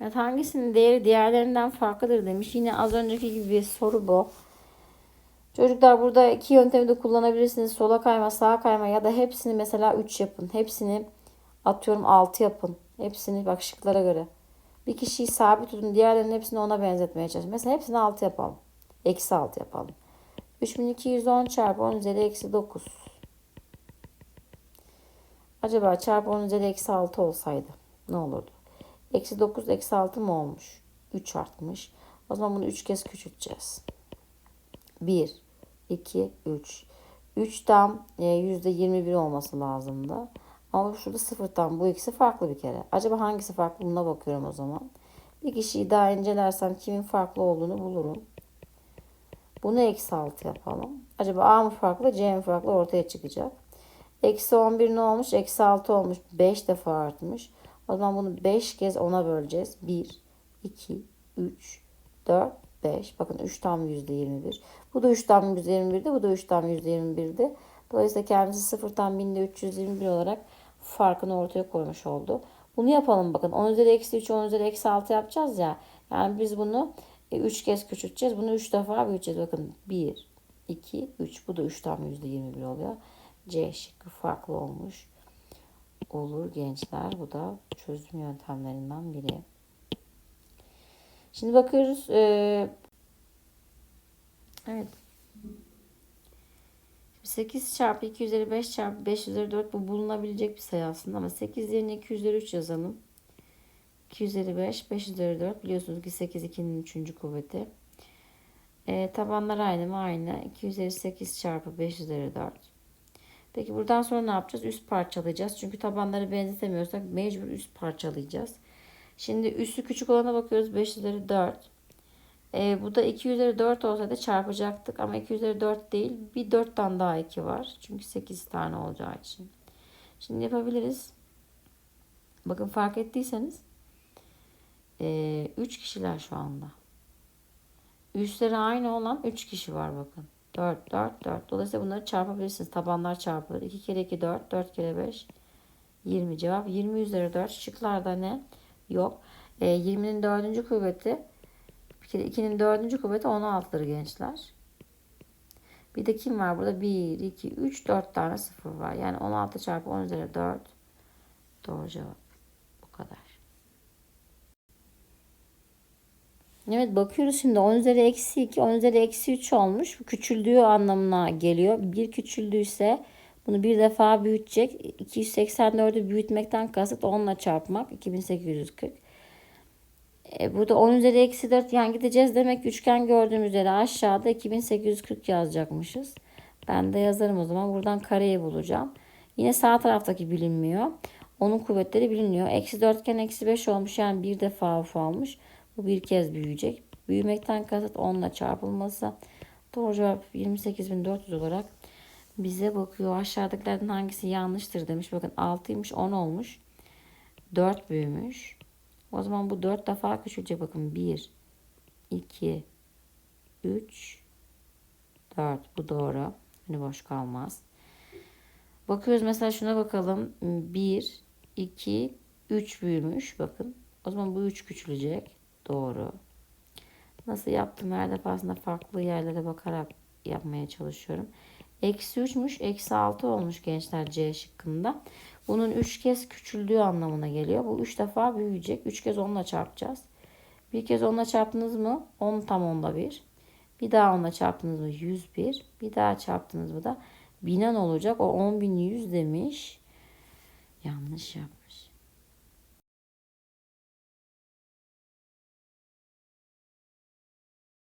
Evet hangisinin değeri diğerlerinden farklıdır demiş. Yine az önceki gibi bir soru bu. Çocuklar burada iki yöntemi de kullanabilirsiniz. Sola kayma, sağa kayma ya da hepsini mesela 3 yapın. Hepsini atıyorum 6 yapın. Hepsini bak şıklara göre. Bir kişiyi sabit tutun. Diğerlerinin hepsini ona benzetmeye çalışın. Mesela hepsini 6 yapalım. Eksi 6 yapalım. 3210 çarpı 10 üzeri eksi 9. Acaba çarpı 10 üzeri eksi 6 olsaydı ne olurdu? Eksi 9 eksi 6 mı olmuş? 3 artmış. O zaman bunu 3 kez küçülteceğiz. 1, 2, 3. 3 tam e, %21 olması lazımdı. Ama şurada 0 tam bu ikisi farklı bir kere. Acaba hangisi farklı buna bakıyorum o zaman. Bir kişiyi daha incelersem kimin farklı olduğunu bulurum. Bunu eksi 6 yapalım. Acaba A mı farklı C mi farklı ortaya çıkacak. Eksi 11 ne olmuş? Eksi 6 olmuş. 5 defa artmış. O zaman bunu 5 kez 10'a böleceğiz. 1, 2, 3, 4, 5. Bakın 3 tam %21. Bu da 3 tam %21'di. Bu da 3 tam %21'di. Dolayısıyla kendisi 0 tam 1321 olarak farkını ortaya koymuş oldu. Bunu yapalım bakın. 10 üzeri eksi 3, 10 üzeri eksi 6 yapacağız ya. Yani biz bunu 3 kez küçülteceğiz. Bunu 3 defa büyüteceğiz. Bakın 1, 2, 3. Bu da 3 tam %21 oluyor. C şıkkı farklı olmuş. Olur gençler. Bu da çözüm yöntemlerinden biri. Şimdi bakıyoruz. Ee, evet. 8 çarpı 2 üzeri 5 çarpı 5 üzeri 4 bu bulunabilecek bir sayı aslında ama 8 yerine 2 üzeri 3 yazalım. 2 üzeri 5, 5 üzeri 4 biliyorsunuz ki 8 2'nin 3. kuvveti. E, tabanlar aynı mı? Aynı. 2 üzeri 8 çarpı 5 üzeri 4. Peki buradan sonra ne yapacağız? Üst parçalayacağız. Çünkü tabanları benzetemiyorsak mecbur üst parçalayacağız. Şimdi üstü küçük olana bakıyoruz. 5 üzeri 4. E, bu da 2 üzeri 4 olsaydı çarpacaktık ama 2 üzeri 4 değil. Bir 4 tane daha 2 var. Çünkü 8 tane olacağı için. Şimdi yapabiliriz. Bakın fark ettiyseniz 3 e, kişiler şu anda. Üstleri aynı olan 3 kişi var bakın. 4, 4, 4. Dolayısıyla bunları çarpabilirsiniz. Tabanlar çarpılır. 2 kere 2, 4. 4 kere 5. 20 cevap. 20 üzeri 4. Şıklarda ne? Yok. E, 20'nin 4. kuvveti bir kere 2'nin 4. kuvveti 16'dır gençler. Bir de kim var burada? 1, 2, 3, 4 tane sıfır var. Yani 16 çarpı 10 üzeri 4. Doğru cevap. Bu kadar. Evet bakıyoruz şimdi 10 üzeri eksi 2 10 üzeri eksi 3 olmuş. Bu küçüldüğü anlamına geliyor. Bir küçüldüyse bunu bir defa büyütecek. 284'ü büyütmekten kasıt 10 ile çarpmak. 2840. E, burada 10 üzeri eksi 4 yan gideceğiz. Demek üçgen gördüğümüz yere aşağıda 2840 yazacakmışız. Ben de yazarım o zaman. Buradan kareyi bulacağım. Yine sağ taraftaki bilinmiyor. Onun kuvvetleri biliniyor. Eksi 4 iken eksi 5 olmuş. Yani bir defa ufalmış. Bu bir kez büyüyecek. Büyümekten kasıt 10 ile çarpılması. Doğru cevap 28.400 olarak bize bakıyor. Aşağıdakilerden hangisi yanlıştır demiş. Bakın 6'ymış 10 olmuş. 4 büyümüş. O zaman bu 4 defa küçülecek. Bakın 1, 2, 3, 4. Bu doğru. Hani boş kalmaz. Bakıyoruz mesela şuna bakalım. 1, 2, 3 büyümüş. Bakın. O zaman bu 3 küçülecek. Doğru. Nasıl yaptım? Her defasında farklı yerlere bakarak yapmaya çalışıyorum. Eksi 3'müş. Eksi 6 olmuş gençler C şıkkında. Bunun 3 kez küçüldüğü anlamına geliyor. Bu 3 defa büyüyecek. 3 kez 10'la çarpacağız. Bir kez 10'la çarptınız mı? 10 tam 10'da 1. Bir daha 10'la çarptınız mı? 101. Bir daha çarptınız mı da binen olacak. O 10.100 demiş. Yanlış yapmış.